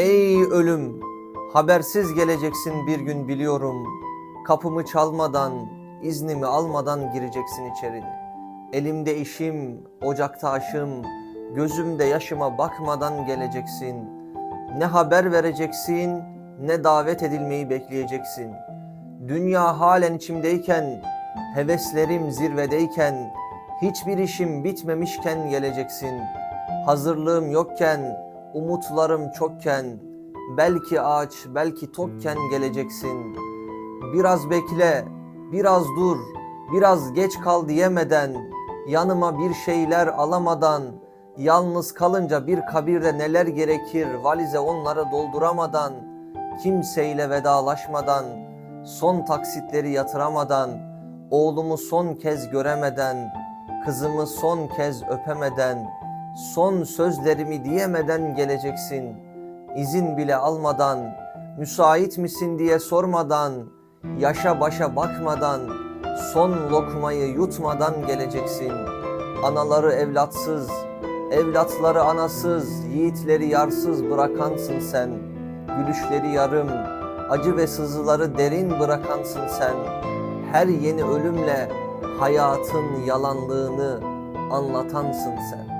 Ey ölüm, habersiz geleceksin bir gün biliyorum. Kapımı çalmadan, iznimi almadan gireceksin içeri. Elimde işim, ocakta aşım, gözümde yaşıma bakmadan geleceksin. Ne haber vereceksin, ne davet edilmeyi bekleyeceksin. Dünya halen içimdeyken, heveslerim zirvedeyken, hiçbir işim bitmemişken geleceksin. Hazırlığım yokken, umutlarım çokken, belki aç, belki tokken geleceksin. Biraz bekle, biraz dur, biraz geç kal diyemeden, yanıma bir şeyler alamadan, yalnız kalınca bir kabirde neler gerekir valize onları dolduramadan, kimseyle vedalaşmadan, son taksitleri yatıramadan, oğlumu son kez göremeden, kızımı son kez öpemeden, son sözlerimi diyemeden geleceksin. İzin bile almadan, müsait misin diye sormadan, yaşa başa bakmadan, son lokmayı yutmadan geleceksin. Anaları evlatsız, evlatları anasız, yiğitleri yarsız bırakansın sen. Gülüşleri yarım, acı ve sızıları derin bırakansın sen. Her yeni ölümle hayatın yalanlığını anlatansın sen.